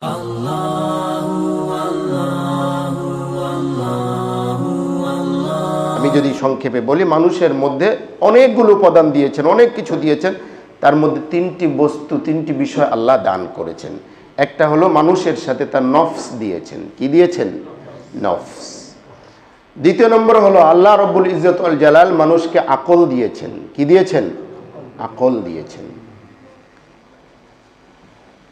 আমি যদি সংক্ষেপে বলি, মানুষের মধ্যে অনেকগুলো উপাদান দিয়েছেন, অনেক কিছু দিয়েছেন। তার মধ্যে তিনটি বস্তু, তিনটি বিষয় আল্লাহ দান করেছেন। একটা হলো মানুষের সাথে তার নফস দিয়েছেন। কি দিয়েছেন? নফস। দ্বিতীয় নম্বর হলো আল্লাহ রব্বুল ইজ্জত আল জালাল মানুষকে আকল দিয়েছেন। কি দিয়েছেন? আকল দিয়েছেন।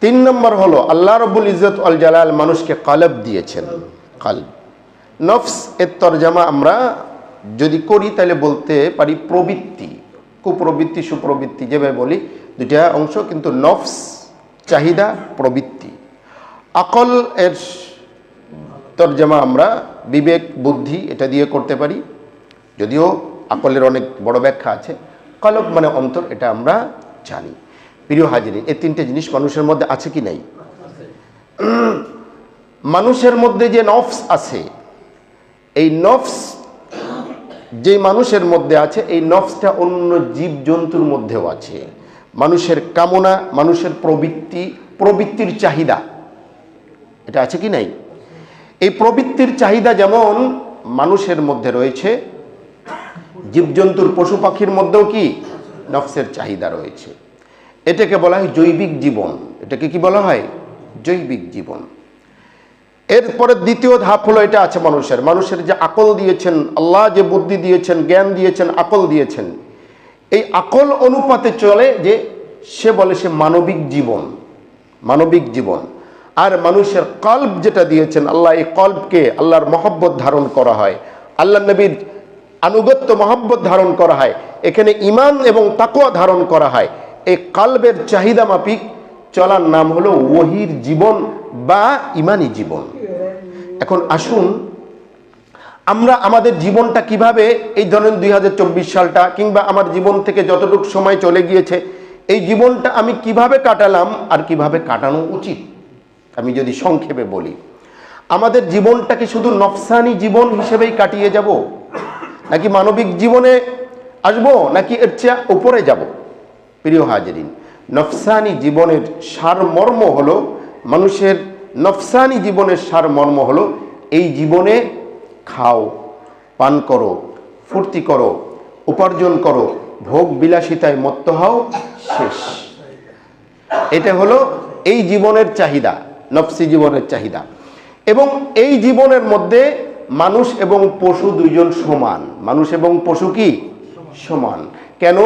তিন নম্বর হলো, আল্লাহ রবুল ইজত আল জালাল মানুষকে কালব দিয়েছেন। কলব। নফস এর তরজামা আমরা যদি করি তাহলে বলতে পারি প্রবৃত্তি। কুপ্রবৃত্তি, সুপ্রবৃত্তি যেভাবে বলি দুটা অংশ কিন্তু নফস, চাহিদা, প্রবৃত্তি। আকল এর তর্জমা আমরা বিবেক, বুদ্ধি এটা দিয়ে করতে পারি। যদিও আকলের অনেক বড় ব্যাখ্যা আছে। কলব মানে অন্তর, এটা আমরা জানি। প্রিয় হাজিরি, এই তিনটে জিনিস মানুষের মধ্যে আছে কি নাই? মানুষের মধ্যে যে নফস আছে, এই নফস যে মানুষের মধ্যে আছে, এই নফসটা অন্য জীবজন্তুর মধ্যেও আছে। মানুষের কামনা, মানুষের প্রবৃত্তি, প্রবৃত্তির চাহিদা, এটা আছে কি নাই? এই প্রবৃত্তির চাহিদা যেমন মানুষের মধ্যে রয়েছে, জীবজন্তুর পশু পাখির মধ্যেও কি? নফসের চাহিদা রয়েছে। এটাকে বলা হয় জৈবিক জীবন। এটাকে কি বলা হয়? জৈবিক জীবন। এরপরে দ্বিতীয় ধাপ হলো এটা আছে মানুষের। মানুষের যে আকল দিয়েছেন, আল্লাহ যে বুদ্ধি দিয়েছেন, জ্ঞান দিয়েছেন, আকল দিয়েছেন, এই আকল অনুপাতে চলে যে সে বলে সে মানবিক জীবন। মানবিক জীবন। আর মানুষের কল্প যেটা দিয়েছেন, আল্লাহ এই কল্পকে আল্লাহর মহব্বত ধারণ করা হয়। আল্লাহ নবীর আনুগত্য মহব্বত ধারণ করা হয়। এখানে ইমান এবং তাকুয়া ধারণ করা হয়। এই কাল্বের চাহিদা মাফিক চলার নাম হলো ওহির জীবন বা ইমানি জীবন। এখন আসুন, আমরা আমাদের জীবনটা কীভাবে এই ধরেন দুই হাজার চব্বিশ সালটা কিংবা আমার জীবন থেকে যতটুকু সময় চলে গিয়েছে, এই জীবনটা আমি কীভাবে কাটালাম আর কীভাবে কাটানো উচিত? আমি যদি সংক্ষেপে বলি, আমাদের জীবনটা কি শুধু নফসানি জীবন হিসেবেই কাটিয়ে যাব? নাকি মানবিক জীবনে আসব? নাকি এর চেয়ে উপরে যাব? প্রিয় হাজরিন, নফসানি জীবনের সারমর্ম হলো, মানুষের নফসানি জীবনের সারমর্ম হলো, এই জীবনে খাও, পান করো, ফুর্তি করো, উপার্জন করো, ভোগ বিলাসিতায় মত্ত হও, শেষ। এটা হলো এই জীবনের চাহিদা, নফসি জীবনের চাহিদা। এবং এই জীবনের মধ্যে মানুষ এবং পশু দুইজন সমান। মানুষ এবং পশু কি? সমান। কেন?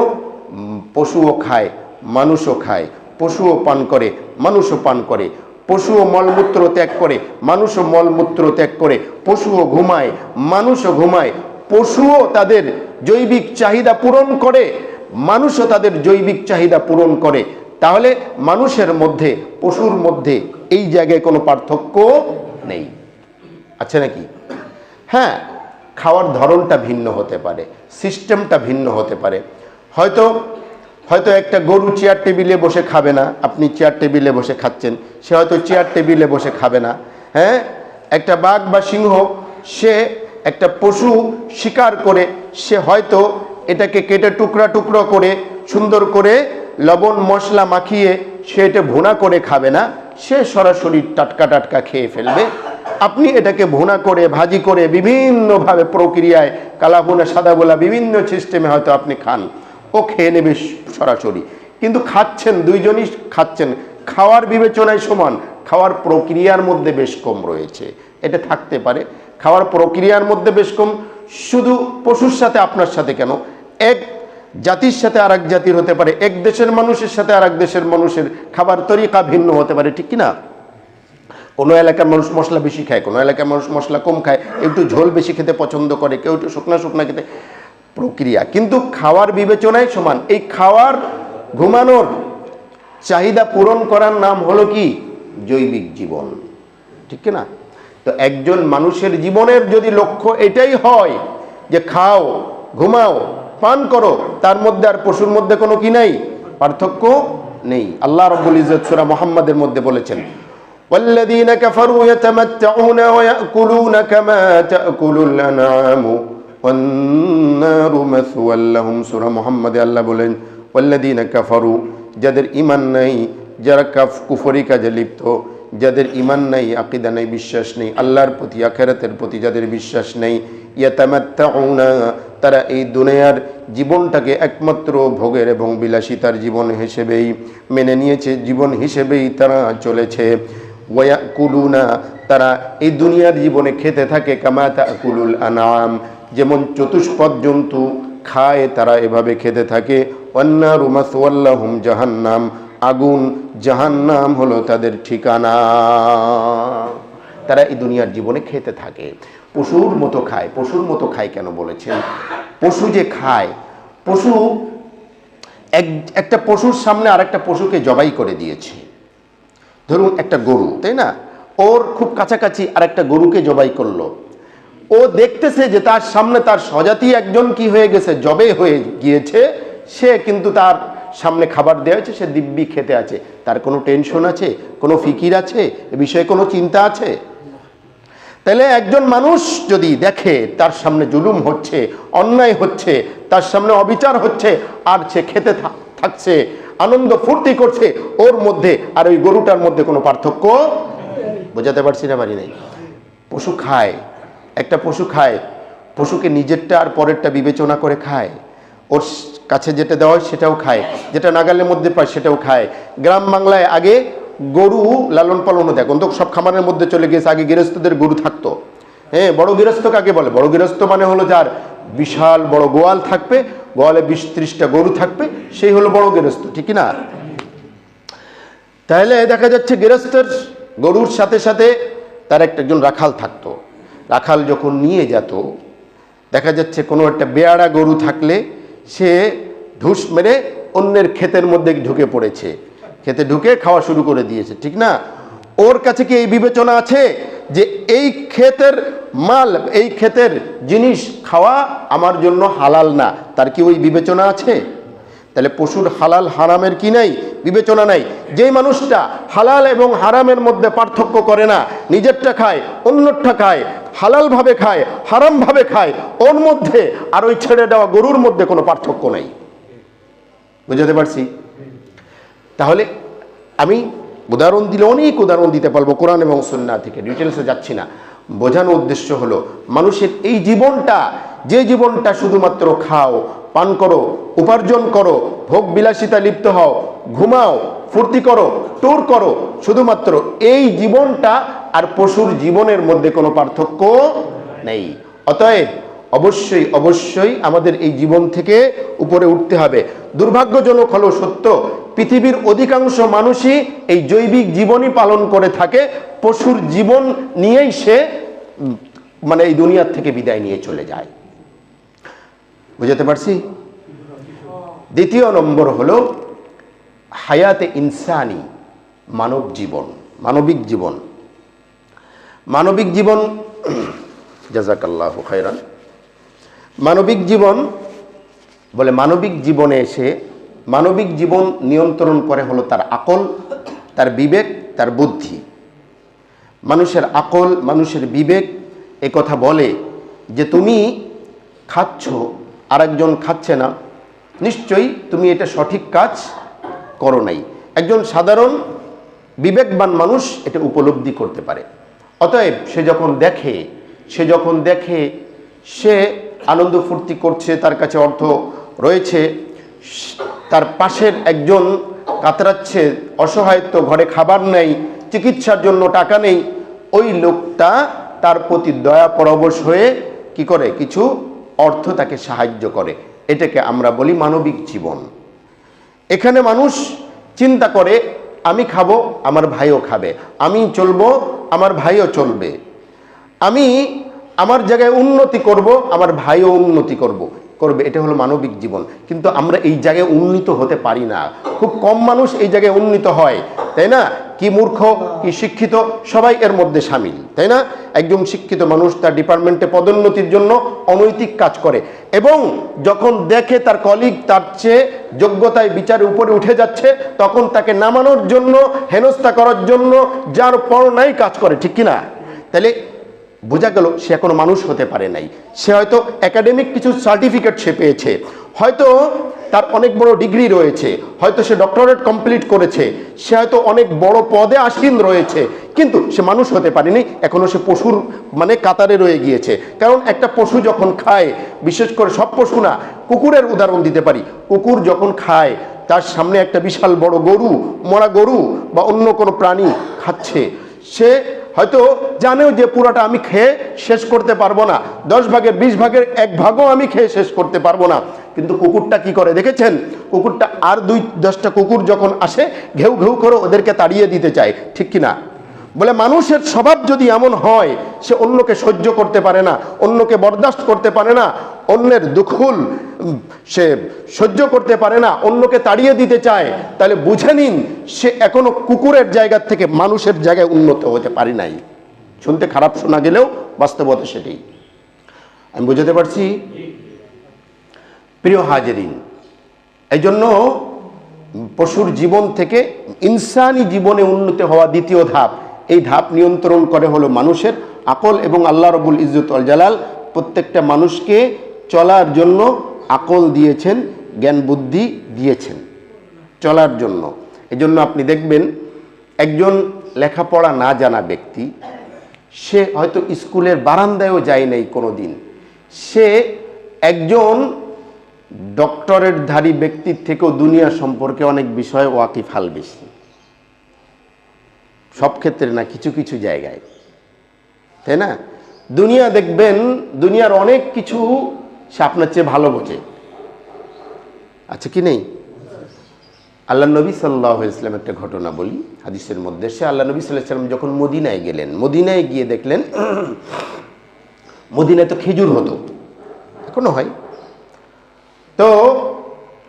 পশুও খায়, মানুষও খায়, পশুও পান করে, মানুষও পান করে, পশুও মলমূত্র ত্যাগ করে, মানুষও মলমূত্র ত্যাগ করে, পশুও ঘুমায়, মানুষও ঘুমায়, পশুও তাদের জৈবিক চাহিদা পূরণ করে, মানুষও তাদের জৈবিক চাহিদা পূরণ করে। তাহলে মানুষের মধ্যে, পশুর মধ্যে এই জায়গায় কোনো পার্থক্য নেই। আছে নাকি? হ্যাঁ খাওয়ার ধরনটা ভিন্ন হতে পারে, সিস্টেমটা ভিন্ন হতে পারে। হয়তো হয়তো একটা গরু চেয়ার টেবিলে বসে খাবে না, আপনি চেয়ার টেবিলে বসে খাচ্ছেন, সে হয়তো চেয়ার টেবিলে বসে খাবে না হ্যাঁ? একটা বাঘ বা সিংহ, সে একটা পশু শিকার করে, সে হয়তো এটাকে কেটে টুকরা টুকরো করে, সুন্দর করে লবণ মশলা মাখিয়ে, সে এটা ভুনা করে খাবে না, সে সরাসরি টাটকা টাটকা খেয়ে ফেলবে। আপনি এটাকে ভুনা করে, ভাজি করে, বিভিন্নভাবে প্রক্রিয়ায় কালা ভুনা সাদা গোলা বিভিন্ন সিস্টেমে হয়তো আপনি খান। ও খেয়ে নেবে সরাসরি। কিন্তু খাচ্ছেন, দুইজনই খাচ্ছেন, খাওয়ার বিবেচনায় সমান, খাওয়ার প্রক্রিয়ার মধ্যে বেশ কম রয়েছে। এটা থাকতে পারে। খাওয়ার প্রক্রিয়ার মধ্যে বেশ কম, শুধু পশুর সাথে, আপনার সাথে কেন? এক জাতির সাথে আর জাতির হতে পারে। এক দেশের মানুষের সাথে আর দেশের মানুষের খাবার তরিকা ভিন্ন হতে পারে, ঠিক না? কোনো এলাকার মানুষ মশলা বেশি খায়, কোনো এলাকার মানুষ মশলা কম খায় একটু ঝোল বেশি খেতে পছন্দ করে, কেউ একটু শুকনা শুকনা খেতে। প্রক্রিয়া কিন্তু খাওয়ার বিবেচনায় সমান এই খাওয়ার ঘুমানোর চাহিদা পূরণ করার নাম হলো কি জৈবিক জীবন ঠিক কি না তো একজন মানুষের জীবনের যদি লক্ষ্য এটাই হয় যে খাও ঘুমাও পান করো তার মধ্যে আর পশুর মধ্যে কোনো কি নাই পার্থক্য নেই আল্লাহ রব্বুল ইজ্জত সূরা মুহাম্মাদের মধ্যে বলেছেন والذين كفروا يتمتعون ويأكلون كما تأكل الأنعام মোহাম্মদে আল্লাহ বলেন কাফারু যাদের ইমান নাই, যারা কাফ, কুফরি কাজে লিপ্ত, যাদের ইমান নাই, আকিদা নেই, বিশ্বাস নেই, আল্লাহর প্রতি, আখেরাতের প্রতি যাদের বিশ্বাস নেই তারা এই দুনিয়ার জীবনটাকে একমাত্র ভোগের এবং বিলাসিতার জীবন হিসেবেই মেনে নিয়েছে, জীবন হিসেবেই তারা চলেছে। ওয়া কুলুনা তারা এই দুনিয়ার জীবনে খেতে থাকে কামাতা কুলুল আনাম যেমন চতুষ্পদ জন্তু খায়, তারা এভাবে খেতে থাকে। অন্যার উমাসওয়াল্লাহুম জাহান্নাম, আগুন জাহান্নাম হলো তাদের ঠিকানা। তারা এই দুনিয়ার জীবনে খেতে থাকে। পশুর মতো খায়। পশুর মতো খায় কেন বলেছেন? পশু যে খায়, পশু এক, একটা পশুর সামনে আর একটা পশুকে জবাই করে দিয়েছে। ধরুন একটা গরু, তাই না? ওর খুব কাছাকাছি আর একটা গরুকে জবাই করল। ও দেখতেছে যে তার সামনে তার স্বজাতি একজন কি হয়ে গেছে, জবে হয়ে গিয়েছে, সে কিন্তু তার সামনে খাবার দেওয়া হয়েছে, সে দিব্যি খেতে আছে। তার কোনো টেনশন আছে, কোনো ফিকির আছে, এ বিষয়ে কোনো চিন্তা আছে? তাহলে একজন মানুষ যদি দেখে তার সামনে জুলুম হচ্ছে, অন্যায় হচ্ছে, তার সামনে অবিচার হচ্ছে, আর সে খেতে থাকছে, আনন্দ ফুর্তি করছে, ওর মধ্যে আর ওই গরুটার মধ্যে কোনো পার্থক্য বোঝাতে পারছি না পারি নাই। পশু খায় একটা পশু খায়, পশুকে নিজেরটা আর পরেরটা বিবেচনা করে খায়। ওর কাছে যেটা দেওয়া হয় সেটাও খায়, যেটা নাগালের মধ্যে পায় সেটাও খায়। গ্রাম বাংলায় আগে গরু লালন পালনও দেখ তো সব খামারের মধ্যে চলে গেছে আগে গৃহস্থদের গরু থাকতো। হ্যাঁ বড় গৃহস্থ কাকে বলে? বড় গৃহস্থ মানে হলো যার বিশাল বড় গোয়াল থাকবে, গোয়ালে বিশ ত্রিশটা গরু থাকবে, সেই হলো বড় গৃহস্থ, ঠিক না? তাহলে দেখা যাচ্ছে গৃহস্থের গরুর সাথে সাথে তার একটা একজন রাখাল থাকতো। রাখাল যখন নিয়ে যেত, দেখা যাচ্ছে কোনো একটা বেয়াড়া গরু থাকলে সে ঢুস মেরে অন্যের ক্ষেতের মধ্যে ঢুকে পড়েছে। খেতে ঢুকে খাওয়া শুরু করে দিয়েছে, ঠিক না? ওর কাছে কি এই বিবেচনা আছে যে এই ক্ষেতের মাল, এই ক্ষেতের জিনিস খাওয়া আমার জন্য হালাল না? তার কি ওই বিবেচনা আছে? তাহলে পশুর হালাল হারামের কি নাই? বিবেচনা নাই। যেই মানুষটা হালাল এবং হারামের মধ্যে পার্থক্য করে না, নিজেরটা খায় অন্যটা খায়, হালালভাবে খায়, হারামভাবে খায়, ওর মধ্যে আর ওই ছেড়ে দেওয়া গরুর মধ্যে কোনো পার্থক্য নাই। বুঝাতে পারছি? তাহলে আমি উদাহরণ দিলে অনেক উদাহরণ দিতে পারব কোরআন এবং সন্না থেকে ডিটেলসে যাচ্ছি না। বোঝানোর উদ্দেশ্য হলো, মানুষের এই জীবনটা, যে জীবনটা শুধুমাত্র খাও পান করো, উপার্জন করো, ভোগ বিলাসিতা লিপ্ত হও, ঘুমাও, ফুর্তি করো, ট্যুর করো। শুধুমাত্র এই জীবনটা আর পশুর জীবনের মধ্যে কোনো পার্থক্য নেই। অতএব অবশ্যই অবশ্যই আমাদের এই জীবন থেকে উপরে উঠতে হবে। দুর্ভাগ্যজনক হলো সত্য, পৃথিবীর অধিকাংশ মানুষই এই জৈবিক জীবনই পালন করে থাকে। পশুর জীবন নিয়েই সে মানে এই দুনিয়ার থেকে বিদায় নিয়ে চলে যায়। বুঝাতে পারছি? দ্বিতীয় নম্বর হলো হায়াতে ইনসানি, মানব জীবন, মানবিক জীবন। মানবিক জীবন জাজাকাল্লাহ খায়রান। মানবিক জীবন বলে মানবিক জীবনে এসে মানবিক জীবন নিয়ন্ত্রণ করে হলো তার আকল, তার বিবেক, তার বুদ্ধি। মানুষের আকল, মানুষের বিবেক এ কথা বলে যে তুমি খাচ্ছ আরেকজন খাচ্ছে না, নিশ্চয়ই তুমি এটা সঠিক কাজ করো নাই। একজন সাধারণ, বিবেকবান মানুষ এটা উপলব্ধি করতে পারে। অতএব সে যখন দেখে, সে যখন দেখে, সে আনন্দ ফুর্তি করছে, তার কাছে অর্থ রয়েছে, তার পাশের একজন কাতরাচ্ছে অসহায়ত্ব ঘরে খাবার নেই, চিকিৎসার জন্য টাকা নেই, ওই লোকটা তার প্রতি দয়া পরবশ হয়ে কি করে? কিছু অর্থ তাকে সাহায্য করে। এটাকে আমরা বলি মানবিক জীবন। এখানে মানুষ চিন্তা করে, আমি খাব, আমার ভাইও খাবে। আমি চলবো, আমার ভাইও চলবে। আমি আমার জায়গায় উন্নতি করব, আমার ভাইও উন্নতি করব। করবে, এটা হলো মানবিক জীবন। কিন্তু আমরা এই জায়গায় উন্নীত হতে পারি না। খুব কম মানুষ এই জায়গায় উন্নীত হয়, তাই না? কি মূর্খ, কি শিক্ষিত, সবাই এর মধ্যে সামিল, তাই না? একজন শিক্ষিত মানুষ তার ডিপার্টমেন্টে পদোন্নতির জন্য অনৈতিক কাজ করে এবং যখন দেখে তার কলিগ তার চেয়ে যোগ্যতায় বিচারে উপরে উঠে যাচ্ছে, তখন তাকে নামানোর জন্য, হেনস্থা করার জন্য যার পর নাই কাজ করে, ঠিক কি না তাহলে বোঝা গেল সে এখনও মানুষ হতে পারে নাই। সে হয়তো একাডেমিক কিছু সার্টিফিকেট সে পেয়েছে। হয়তো তার অনেক বড় ডিগ্রি রয়েছে, হয়তো সে ডক্টরেট কমপ্লিট করেছে, সে হয়তো অনেক বড় পদে আসীন রয়েছে, কিন্তু সে মানুষ হতে পারেনি, এখনও সে পশুর মানে কাতারে রয়ে গিয়েছে। কারণ একটা পশু যখন খায়, বিশেষ করে সব পশু না, কুকুরের উদাহরণ দিতে পারি। কুকুর যখন খায়, তার সামনে একটা বিশাল বড় গরু, মরা গরু বা অন্য কোনো প্রাণী খাচ্ছে, সে হয়তো জানেও যে পুরোটা আমি খেয়ে শেষ করতে পারব না। দশ ভাগের বিশ ভাগের এক ভাগও আমি খেয়ে শেষ করতে পারব না। কিন্তু কুকুরটা কি করে দেখেছেন? কুকুরটা আর দুই, দশটা কুকুর যখন আসে, ঘেউ ঘেউ করে ওদেরকে তাড়িয়ে দিতে চায়। ঠিক কি না বলে মানুষের স্বভাব যদি এমন হয়, সে অন্যকে সহ্য করতে পারে না, অন্যকে বরদাস্ত করতে পারে না অন্যের দুখুল সে সহ্য করতে পারে না, অন্যকে তাড়িয়ে দিতে চায়, তাহলে বুঝে নিন সে এখনও কুকুরের জায়গা থেকে মানুষের জায়গায় উন্নত হতে পারি নাই। শুনতে খারাপ শোনা গেলেও বাস্তবতা সেটাই। আমি বুঝাতে পারছি? প্রিয় হাজেরিন এই জন্য পশুর জীবন থেকে ইনসানি জীবনে উন্নতি হওয়া দ্বিতীয় ধাপ, এই ধাপ নিয়ন্ত্রণ করে হলো মানুষের, আকল এবং আল্লাহ রবুল ইজ্জত আল জালাল প্রত্যেকটা মানুষকে চলার জন্য আকল দিয়েছেন জ্ঞান বুদ্ধি দিয়েছেন। চলার জন্য। এজন্য আপনি দেখবেন, একজন লেখাপড়া না জানা ব্যক্তি, সে হয়তো স্কুলের বারান্দায়ও যায় নাই কোনো দিন সে একজন ডক্টরেট ধারী ব্যক্তির থেকেও দুনিয়া সম্পর্কে অনেক বিষয়ে ওয়াকিফাল বেশি। সব ক্ষেত্রে না, কিছু কিছু জায়গায়। তাই না? দুনিয়া দেখবেন, দুনিয়ার অনেক কিছু সে আপনার চেয়ে ভালো বোঝে। আচ্ছা কি নেই? আল্লাহ নবী সাল্লাহ ইসলাম একটা ঘটনা বলি, হাদিসের মধ্যে। সে আল্লাহ নবী সাল্লাহ সাল্লাম যখন মদিনায় গেলেন, মদিনায় গিয়ে দেখলেন, মদিনায় তো খেজুর হতো। এখনও হয়। তো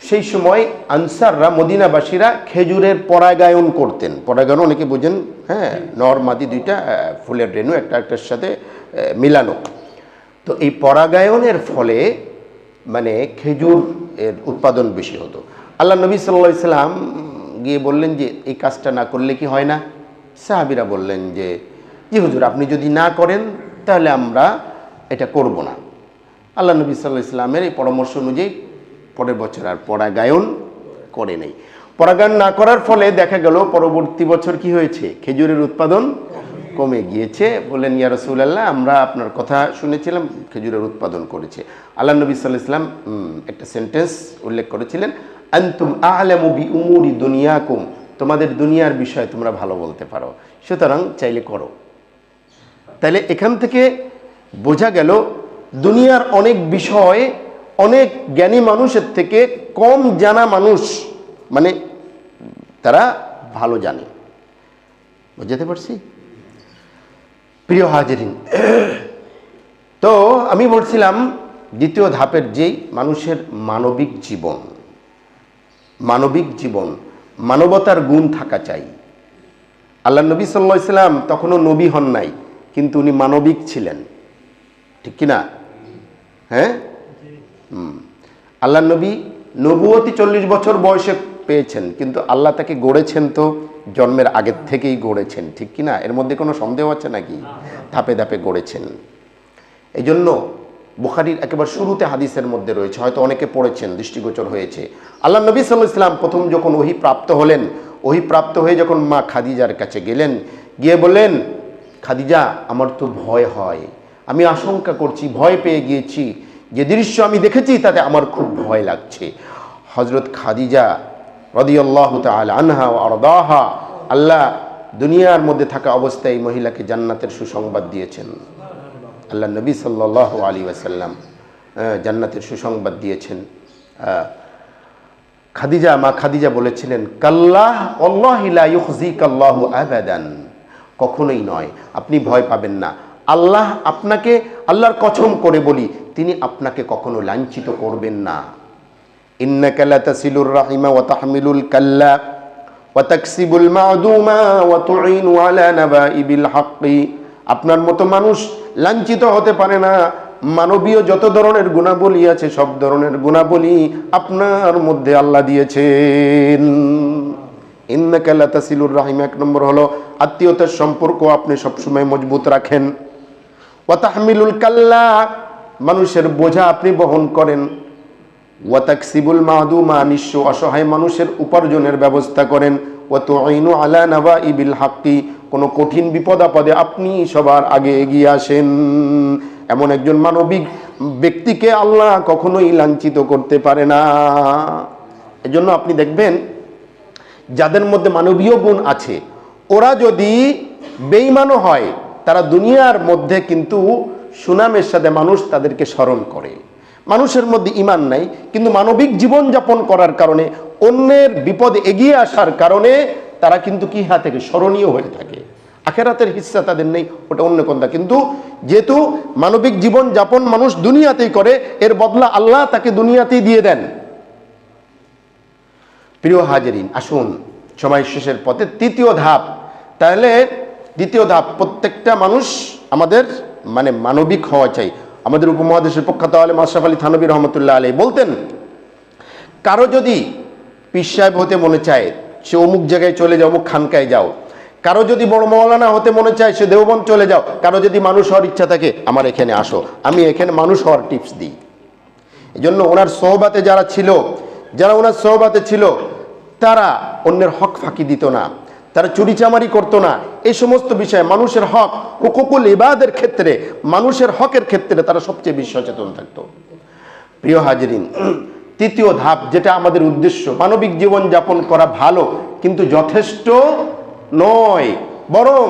সেই সময় আনসাররা, মদিনাবাসীরা খেজুরের পরাগায়ন করতেন। পরাগায়ন অনেকে বোঝেন হ্যাঁ নর, মাদি দুইটা ফুলের রেণু একটা একটার সাথে মিলানো। তো এই পরাগায়নের ফলে মানে খেজুর এর উৎপাদন বেশি হতো। আল্লাহ নবী সাল্লা সাল্লাম গিয়ে বললেন যে, এই কাজটা না করলে কি হয় না? সাহাবিরা বললেন যে, জি হুজুর, আপনি যদি না করেন, তাহলে আমরা এটা করব না। আল্লাহ নবী সাল্লাহ ইসলামের এই পরামর্শ অনুযায়ী পরের বছর আর পরাগায়ন করে নেই। পরাগায়ন না করার ফলে দেখা গেল, পরবর্তী বছর কি হয়েছে? খেজুরের উৎপাদন কমে গিয়েছে বললেন, ইয়া রসুল্লাহ আমরা আপনার কথা শুনেছিলাম, খেজুরের উৎপাদন করেছে। আল্লাহ নবী সাল্লাহ ইসলাম একটা সেন্টেন্স উল্লেখ করেছিলেন, আন্তুম আলামু বি উমুরি দুনিয়াকুম, তোমাদের দুনিয়ার বিষয়ে তোমরা ভালো বলতে পারো, সুতরাং চাইলে করো। তাহলে এখান থেকে বোঝা গেল, দুনিয়ার অনেক বিষয় অনেক জ্ঞানী মানুষের থেকে কম জানা মানুষ মানে তারা ভালো জানে। বুঝাতে পারছি? প্রিয় হাজিরিন। তো আমি বলছিলাম, দ্বিতীয় ধাপের যেই মানুষের মানবিক জীবন মানবিক জীবন, মানবতার গুণ থাকা চাই। আল্লাহ নবী সাল্লাহ ইসলাম তখনও নবী হন নাই, কিন্তু উনি মানবিক ছিলেন। ঠিক কি না হ্যাঁ। আল্লাহ নবী নবুয়তি চল্লিশ বছর বয়সে পেয়েছেন, কিন্তু আল্লাহ তাকে গড়েছেন তো জন্মের আগের থেকেই গড়েছেন, ঠিক কি না? এর মধ্যে কোনো সন্দেহ আছে নাকি? ধাপে ধাপে গড়েছেন। এই জন্য বুখারির একেবারে শুরুতে হাদিসের মধ্যে রয়েছে, হয়তো অনেকে পড়েছেন, দৃষ্টিগোচর হয়েছে। আল্লাহ নবী সাল্লাহ ইসলাম প্রথম যখন ওহি প্রাপ্ত হলেন, ওহি প্রাপ্ত হয়ে যখন মা খাদিজার কাছে গেলেন, গিয়ে বললেন, খাদিজা, আমার তো ভয় হয়, আমি আশঙ্কা করছি, ভয় পেয়ে গিয়েছি। যে দৃশ্য আমি দেখেছি, তাতে আমার খুব ভয় লাগছে। হজরত খাদিজা রদিয়াল্লাহ তাল আনহা ও আরদাহা আল্লাহ দুনিয়ার মধ্যে থাকা অবস্থায় এই মহিলাকে জান্নাতের সুসংবাদ দিয়েছেন। আল্লাহ নবী সাল্লাহ আলী ওয়াসাল্লাম আহ, জান্নাতের সুসংবাদ দিয়েছেন। খাদিজা মা খাদিজা বলেছিলেন কাল্লাহ আল্লাহ আবাদান। কখনোই নয় আপনি ভয় পাবেন না। আল্লাহ আপনাকে আল্লাহর কছম করে বলি তিনি আপনাকে কখনো লাঞ্ছিত করবেন না। ওয়া তাহমিলুল কাল্লা ওয়া তাকসিবুল মা'দুমা ওয়া তুঈনু আলা নাবাইবিল হাক্কি। আপনার মতো মানুষ লাঞ্ছিত হতে পারে না। মানবীয় যত ধরনের গুণাবলী আছে, সব ধরনের গুণাবলী আপনার মধ্যে আল্লাহ দিয়েছেন। ইন্নাকা লাতাসিলুর রাহিম, এক নম্বর হলো আত্মীয়তার সম্পর্ক আপনি সবসময় মজবুত রাখেন। ওয়া তাহমিলুল কাল্লা, মানুষের বোঝা আপনি বহন করেন। ওয়াতাকসিবুল মাদুমা নিঃস্ব অসহায় মানুষের উপার্জনের ব্যবস্থা করেন। ওয়াত আইনু আলা নাবা ইবিল হাক্কি, কোনো কঠিন বিপদ আপদে আপনি সবার আগে এগিয়ে আসেন। এমন একজন মানবিক ব্যক্তিকে আল্লাহ কখনোই লাঞ্ছিত করতে পারে না। এজন্য আপনি দেখবেন, যাদের মধ্যে মানবীয় গুণ আছে, ওরা যদি বেইমানও হয়, তারা দুনিয়ার মধ্যে কিন্তু সুনামের সাথে মানুষ তাদেরকে স্মরণ করে। মানুষের মধ্যে ইমান নাই, কিন্তু মানবিক জীবন যাপন করার কারণে, অন্যের বিপদ এগিয়ে আসার কারণে তারা কিন্তু কি হা থেকে স্মরণীয় হয়ে থাকে। আখেরাতের হিস্সা তাদের নেই, ওটা অন্য কথা। কিন্তু যেহেতু মানবিক জীবন যাপন মানুষ দুনিয়াতেই করে, এর বদলা আল্লাহ তাকে দুনিয়াতেই দিয়ে দেন। প্রিয় হাজারিন, আসুন সময় শেষের পথে তৃতীয় ধাপ। তাহলে দ্বিতীয় ধাপ, প্রত্যেকটা মানুষ আমাদের মানে মানবিক হওয়া চাই। আমাদের উপমহাদেশের প্রখ্যাত আলম আশরাফ আলী থানবী রহমতুল্লাহ আলী বলতেন, কারও যদি পীর সাহেব হতে মনে চায়, সে অমুক জায়গায় চলে যাও, অমুক খানকায় যাও। কারও যদি বড় মৌলানা হতে মনে চায়, সে দেওবন চলে যাও। কারও যদি মানুষ হওয়ার ইচ্ছা থাকে, আমার এখানে আসো। আমি এখানে মানুষ হওয়ার টিপস দিই। এই জন্য ওনার সহবাতে যারা ছিল, যারা ওনার সহবাতে ছিল, তারা অন্যের হক ফাঁকি দিত না। তারা চুরিচামারি করতো না। এই সমস্ত বিষয়ে মানুষের হক, হুকুকুল ইবাদের ক্ষেত্রে, মানুষের হকের ক্ষেত্রে তারা সবচেয়ে বেশি সচেতন থাকতো। প্রিয় হাজরিন, তৃতীয় ধাপ যেটা আমাদের উদ্দেশ্য, মানবিক জীবন যাপন করা ভালো, কিন্তু যথেষ্ট নয়। বরং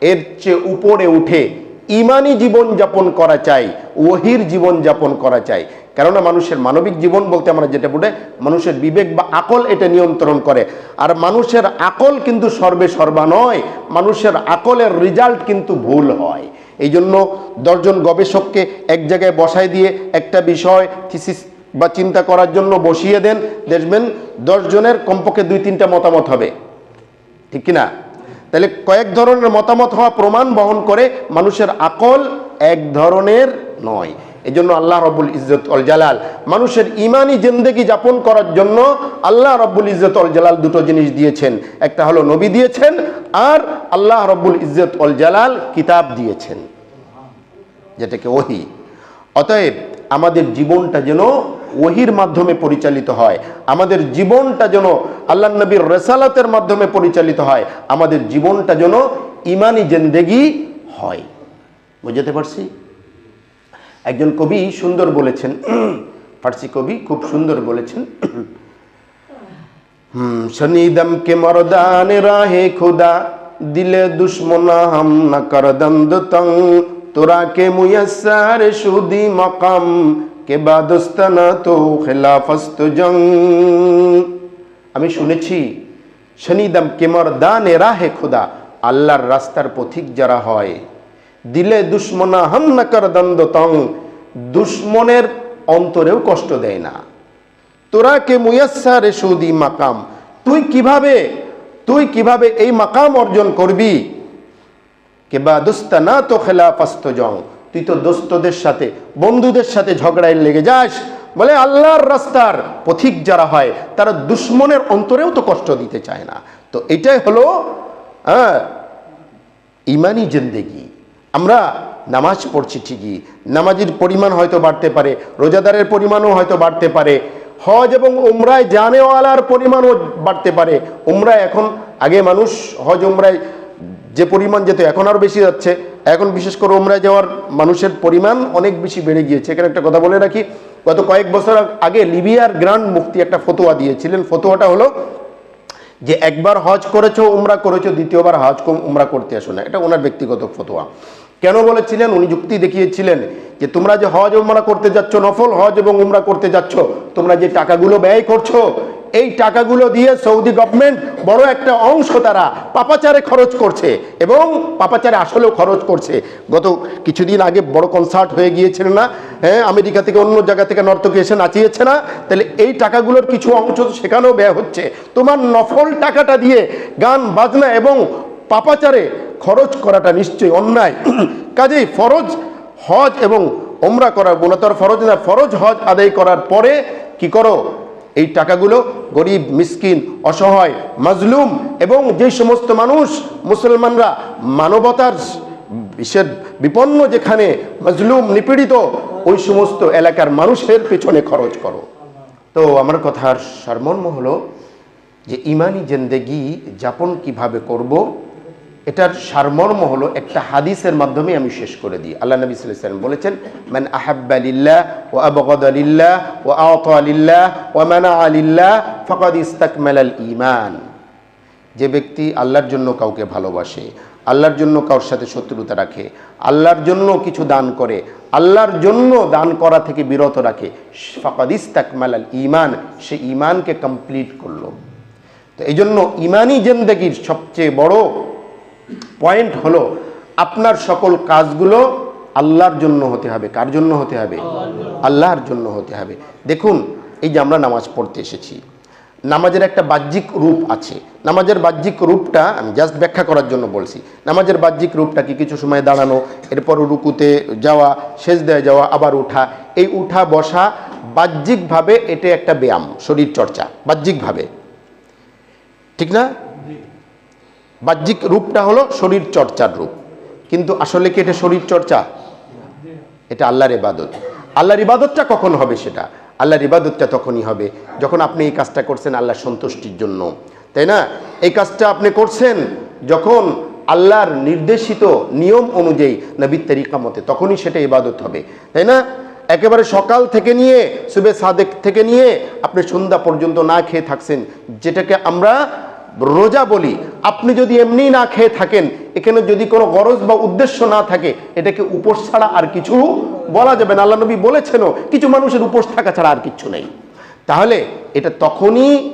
এর চেয়ে উপরে উঠে ইমানি জীবন যাপন করা চাই, ওহির জীবন যাপন করা চাই। কেননা মানুষের মানবিক জীবন বলতে আমরা যেটা বলে মানুষের বিবেক বা আকল এটা নিয়ন্ত্রণ করে। আর মানুষের আকল কিন্তু সর্বে সর্বা নয়, মানুষের আকলের রেজাল্ট কিন্তু ভুল হয়। এই জন্য দশজন গবেষককে এক জায়গায় বসাই দিয়ে একটা বিষয় থিসিস বা চিন্তা করার জন্য বসিয়ে দেন। দেখবেন দশজনের কমপক্ষে দুই তিনটা মতামত হবে। ঠিক কিনা? তাহলে কয়েক ধরনের মতামত হওয়া প্রমাণ বহন করে মানুষের আকল এক ধরনের নয়। এই জন্য আল্লাহ রব্বুল ইজ্জত অল জালাল। মানুষের ইমানি জিন্দেগি যাপন করার জন্য আল্লাহ রব্বুল ইজ্জত অল জালাল দুটো জিনিস দিয়েছেন। একটা হলো নবী দিয়েছেন আর আল্লাহ রব্বুল ইজ্জত অল জালাল কিতাব দিয়েছেন। যেটাকে ওহি। অতএব আমাদের জীবনটা যেন ওহির মাধ্যমে পরিচালিত হয়, আমাদের জীবনটা যেন আল্লাহ নবীর রেসালাতের মাধ্যমে পরিচালিত হয়, আমাদের জীবনটা যেন ইমানি জেন্দেগি হয়। বুঝতে পারছি? একজন কবি সুন্দর বলেছেন, ফার্সি কবি খুব সুন্দর বলেছেন। শনিদম কে মরদান রাহে খুদা, দিলে দুশ্মনা হাম না কর দন্দ তং। তোরা কে মুয়সার সুদি মকাম, কে বাদস্তানা তো খেলাফস্ত জং। আমি শুনেছি শনিদম কেমর দানে রাহে খুদা, আল্লাহর রাস্তার পথিক যারা হয়। দিলে দুশ্মনা হাম না কর দন্দ তং। দুশ্মনের অন্তরেও কষ্ট দেয় না। তোরা কে মুয়াসার সুদি মাকাম? তুই কীভাবে তুই কীভাবে এই মাকাম অর্জন করবি? কে বা দুস্তানা তো খেলাফাস্ত জং। তুই তো দোস্তদের সাথে, বন্ধুদের সাথে ঝগড়ায় লেগে যাস। বলে আল্লাহর রাস্তার পথিক যারা হয়, তারা দুশ্মনের অন্তরেও তো কষ্ট দিতে চায় না। তো এটাই হলো হ্যাঁ ইমানি জিন্দেগি। আমরা নামাজ পড়ছি ঠিকই। নামাজের পরিমাণ হয়তো বাড়তে পারে, রোজাদারের পরিমাণও হয়তো বাড়তে পারে। হজ এবং উমরায় জানেওয়ালার পরিমাণও বাড়তে পারে। উমরায় এখন, আগে মানুষ হজ উমরায় যে পরিমাণ যেত, এখন আরও বেশি যাচ্ছে। এখন বিশেষ করে উমরায় যাওয়ার মানুষের পরিমাণ অনেক বেশি বেড়ে গিয়েছে। এখানে একটা কথা বলে রাখি, গত কয়েক বছর আগে লিবিয়ার গ্রান্ড মুফতি একটা ফতোয়া দিয়েছিলেন। ফতোয়াটা হলো যে, একবার হজ করেছ, উমরা করেছ, দ্বিতীয়বার হজ উমরা করতে আসো না। এটা ওনার ব্যক্তিগত ফতোয়া। কেন বলেছিলেন? উনি যুক্তি দেখিয়েছিলেন যে তোমরা যে হজ উমরা করতে যাচ্ছ, নফল হজ এবং উমরা করতে যাচ্ছ, তোমরা যে টাকাগুলো ব্যয় করছ, এই টাকাগুলো দিয়ে সৌদি গভর্নমেন্ট বড় একটা অংশ তারা পাপাচারে খরচ করছে এবং পাপাচারে আসলেও খরচ করছে। গত কিছুদিন আগে বড় কনসার্ট হয়ে গিয়েছিল না? হ্যাঁ আমেরিকা থেকে অন্য জায়গা থেকে নর্তকী এসে নাচিয়েছে না? তাহলে এই টাকাগুলোর কিছু অংশ সেখানেও ব্যয় হচ্ছে। তোমার নফল টাকাটা দিয়ে গান, বাজনা এবং পাপাচারে খরচ করাটা নিশ্চয়ই অন্যায়। কাজেই ফরজ হজ এবং ওমরা করার গুণতর ফরজ না, ফরজ হজ আদায় করার পরে কি করো? এই টাকাগুলো গরিব, মিসকিন, অসহায়, মাজলুম এবং যে সমস্ত মানুষ, মুসলমানরা মানবতার বিশ্বের বিপন্ন যেখানে মাজলুম, নিপীড়িত, ওই সমস্ত এলাকার মানুষের পেছনে খরচ করো। তো আমার কথার সারমর্ম হলো যে, ইমানি জেন্দেগি যাপন কীভাবে করব? এটার সারমর্ম হলো একটা হাদিসের মাধ্যমে আমি শেষ করে দিই। আল্লাহ নবী সাল্লাম বলেছেন, মান আহাব্বা লিল্লাহ ও আবগদ লিল্লাহ ও আওতা লিল্লাহ ও মানা আলিল্লাহ ফকাদ ইস্তাকমাল আল ইমান যে ব্যক্তি আল্লাহর জন্য কাউকে ভালোবাসে, আল্লাহর জন্য কারোর সাথে শত্রুতা রাখে, আল্লাহর জন্য কিছু দান করে, আল্লাহর জন্য দান করা থেকে বিরত রাখে ফাকাদিস তাকমাল আল ইমান সে ইমানকে কমপ্লিট করল। তো এই জন্য ইমানি জেন্দেগির সবচেয়ে বড় পয়েন্ট হলো, আপনার সকল কাজগুলো আল্লাহর জন্য হতে হবে। কার জন্য হতে হবে? আল্লাহর জন্য হতে হবে। দেখুন, এই যে আমরা নামাজ পড়তে এসেছি, নামাজের একটা বাহ্যিক রূপ আছে। নামাজের বাহ্যিক রূপটা আমি জাস্ট ব্যাখ্যা করার জন্য বলছি। নামাজের বাহ্যিক রূপটা কি কিছু সময় দাঁড়ানো, এরপর রুকুতে যাওয়া শেষ দেয় যাওয়া, আবার উঠা। এই উঠা বসা বাহ্যিকভাবে এটা একটা ব্যায়াম শরীর চর্চা বাহ্যিকভাবে। ঠিক না? বাহ্যিক রূপটা হলো শরীর চর্চার রূপ। কিন্তু আসলে কি এটা শরীর চর্চা? এটা আল্লাহর ইবাদত। আল্লাহর ইবাদতটা কখন হবে সেটা? আল্লাহর ইবাদতটা তখনই হবে যখন আপনি এই কাজটা করছেন আল্লাহর সন্তুষ্টির জন্য। তাই না? এই কাজটা আপনি করছেন যখন আল্লাহর নির্দেশিত নিয়ম অনুযায়ী নবীর তরিকা মতে তখনই সেটা ইবাদত হবে। তাই না? একেবারে সকাল থেকে নিয়ে সুবে সাদেক থেকে নিয়ে আপনি সন্ধ্যা পর্যন্ত না খেয়ে থাকছেন, যেটাকে আমরা রোজা বলি, আপনি যদি এমনি না খেয়ে থাকেন, এখানে যদি কোনো গরজ বা উদ্দেশ্য না থাকে, এটাকে উপোস ছাড়া আর কিছু বলা যাবে না। আল্লাহ নবী বলেছেনও, কিছু মানুষের উপোস থাকা ছাড়া আর কিছু নেই। তাহলে এটা তখনই,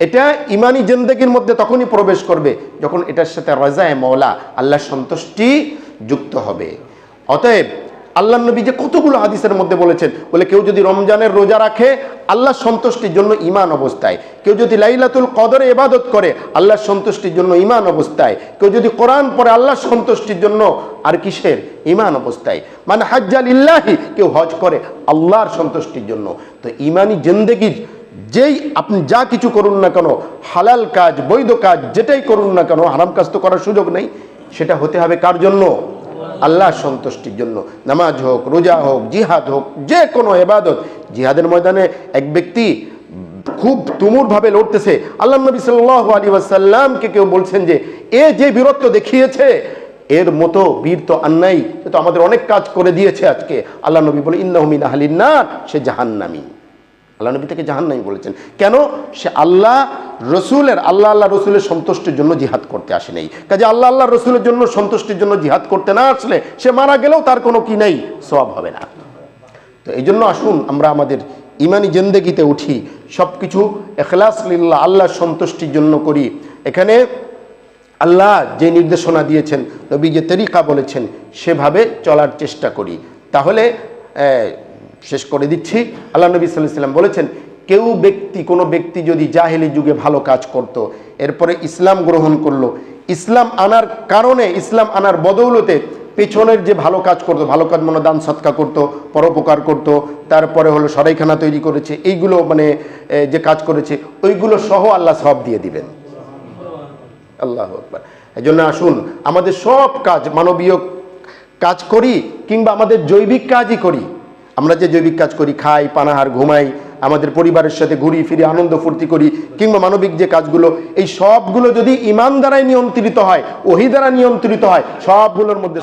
এটা ইমানি জেন্দেগির মধ্যে তখনই প্রবেশ করবে, যখন এটার সাথে রজায় মৌলা আল্লাহ সন্তুষ্টি যুক্ত হবে। অতএব আল্লাহ নবী যে কতগুলো হাদিসের মধ্যে বলেছেন, বলে কেউ যদি রমজানের রোজা রাখে আল্লাহ সন্তুষ্টির জন্য ইমান অবস্থায়। কেউ যদি লাইলাতুল কদরে এবাদত করে আল্লাহ সন্তুষ্টির জন্য ইমান অবস্থায়। কেউ যদি কোরআন পড়ে আল্লাহ সন্তুষ্টির জন্য আর কিসের? ইমান অবস্থায়। মানে হাজ্জাল ইল্লাহি কেউ হজ করে, আল্লাহর সন্তুষ্টির জন্য। তো ইমানি জিন্দেগির যেই আপনি যা কিছু করুন না কেন, হালাল কাজ, বৈধ কাজ, যেটাই করুন না কেন, হারাম কাজ তো করার সুযোগ নেই, সেটা হতে হবে কার জন্য? আল্লাহ সন্তুষ্টির জন্য। নামাজ হোক, রোজা হোক, জিহাদ হোক, যে কোনো এবাদত জিহাদের ময়দানে এক ব্যক্তি খুব তুমুরভাবে লড়তেছে। আল্লাহ নবী সাল্লাহ আলী ওয়াসাল্লামকে কেউ বলছেন যে, এ যে বীরত্ব দেখিয়েছে, এর মতো বীর তো আন্নাই তো আমাদের অনেক কাজ করে দিয়েছে আজকে। আল্লাহ নবী বলে ইন্নাহমিন আহলিন্নার সে জাহান্নামী। আল্লাহ নবী থেকে জাহান্নামী বলেছেন। কেন? সে আল্লাহ রসুলের, আল্লাহ আল্লাহ রসুলের সন্তুষ্টির জন্য জিহাদ করতে আসে নেই। কাজে আল্লাহ আল্লাহ রসুলের জন্য সন্তুষ্টির জন্য জিহাদ করতে না আসলে সে মারা গেলেও তার কোনো কি নেই? সব হবে না। তো এই জন্য আসুন আমরা আমাদের ইমানি জেন্দেগিতে উঠি সব কিছু এখলাস লিল্লাহ আল্লাহ সন্তুষ্টির জন্য করি। এখানে আল্লাহ যে নির্দেশনা দিয়েছেন, নবী যে তরিকা বলেছেন, সেভাবে চলার চেষ্টা করি। তাহলে শেষ করে দিচ্ছি। আল্লাহ নবী সাল্লাম বলেছেন, কেউ ব্যক্তি, কোনো ব্যক্তি যদি জাহেলি যুগে ভালো কাজ করত, এরপরে ইসলাম গ্রহণ করল, ইসলাম আনার কারণে, ইসলাম আনার বদৌলতে পেছনের যে ভালো কাজ করতো, ভালো কাজ মনে দান সৎকা করতো, পরোপকার করতো, তারপরে হলো সরাইখানা তৈরি করেছে, এইগুলো মানে যে কাজ করেছে, ওইগুলো সহ আল্লাহ সব দিয়ে দিবেন। আল্লাহ এই জন্য আসুন, আমাদের সব কাজ মানবীয় কাজ করি কিংবা আমাদের জৈবিক কাজই করি। আমরা যে জৈবিক কাজ করি, খাই, পানাহার, ঘুমাই, আমাদের পরিবারের সাথে ঘুরি, ফিরি, আনন্দ ফুর্তি করি, কিংবা মানবিক যে কাজগুলো, এই সবগুলো যদি ইমান দ্বারাই নিয়ন্ত্রিত হয়, ওহি দ্বারা নিয়ন্ত্রিত হয়, সবগুলোর মধ্যে